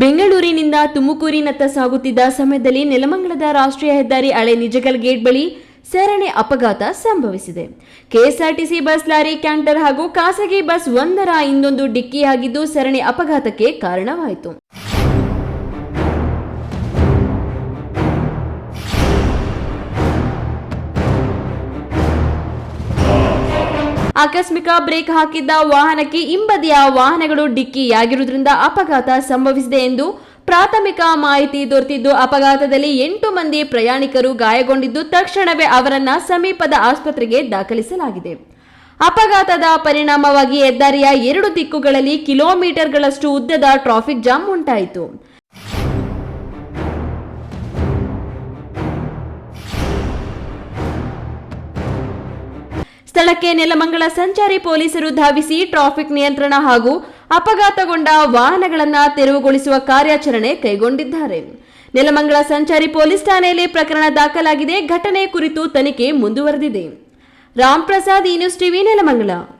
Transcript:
ಬೆಂಗಳೂರಿನಿಂದ ತುಮಕೂರಿನತ್ತ ಸಾಗುತ್ತಿದ್ದ ಸಮಯದಲ್ಲಿ ನೆಲಮಂಗಲದ ರಾಷ್ಟ್ರೀಯ ಹೆದ್ದಾರಿ ಅಳೆ ನಿಜಗಲ್ ಗೇಟ್ ಬಳಿ ಸರಣಿ ಅಪಘಾತ ಸಂಭವಿಸಿದೆ. ಕೆಎಸ್ಆರ್ಟಿಸಿ ಬಸ್ ಲಾರಿ, ಕ್ಯಾಂಟರ್ ಹಾಗೂ ಖಾಸಗಿ ಬಸ್ ಒಂದರ ಇನ್ನೊಂದು ಡಿಕ್ಕಿಯಾಗಿದ್ದು ಸರಣಿ ಅಪಘಾತಕ್ಕೆ ಕಾರಣವಾಯಿತು. ಆಕಸ್ಮಿಕ ಬ್ರೇಕ್ ಹಾಕಿದ್ದ ವಾಹನಕ್ಕೆ ಹಿಂಬದಿಯ ವಾಹನಗಳು ಡಿಕ್ಕಿಯಾಗಿರುವುದರಿಂದ ಅಪಘಾತ ಸಂಭವಿಸಿದೆ ಎಂದು ಪ್ರಾಥಮಿಕ ಮಾಹಿತಿ ದೊರೆತಿದ್ದು, ಅಪಘಾತದಲ್ಲಿ ಎಂಟು ಮಂದಿ ಪ್ರಯಾಣಿಕರು ಗಾಯಗೊಂಡಿದ್ದು, ತಕ್ಷಣವೇ ಅವರನ್ನ ಸಮೀಪದ ಆಸ್ಪತ್ರೆಗೆ ದಾಖಲಿಸಲಾಗಿದೆ. ಅಪಘಾತದ ಪರಿಣಾಮವಾಗಿ ಹೆದ್ದಾರಿಯ ಎರಡು ದಿಕ್ಕುಗಳಲ್ಲಿ ಕಿಲೋಮೀಟರ್ಗಳಷ್ಟು ಉದ್ದದ ಟ್ರಾಫಿಕ್ ಜಾಮ್ ಉಂಟಾಯಿತು. ಸ್ಥಳಕ್ಕೆ ನೆಲಮಂಗಲ ಸಂಚಾರಿ ಪೊಲೀಸರು ಧಾವಿಸಿ ಟ್ರಾಫಿಕ್ ನಿಯಂತ್ರಣ ಹಾಗೂ ಅಪಘಾತಗೊಂಡ ವಾಹನಗಳನ್ನು ತೆರವುಗೊಳಿಸುವ ಕಾರ್ಯಾಚರಣೆ ಕೈಗೊಂಡಿದ್ದಾರೆ. ನೆಲಮಂಗಲ ಸಂಚಾರಿ ಪೊಲೀಸ್ ಠಾಣೆಯಲ್ಲಿ ಪ್ರಕರಣ ದಾಖಲಾಗಿದೆ. ಘಟನೆ ಕುರಿತು ತನಿಖೆ ಮುಂದುವರೆದಿದೆ. ರಾಮ್ ಪ್ರಸಾದ್ ಈ ನ್ಯೂಸ್ ಟಿವಿ, ನೆಲಮಂಗಲ.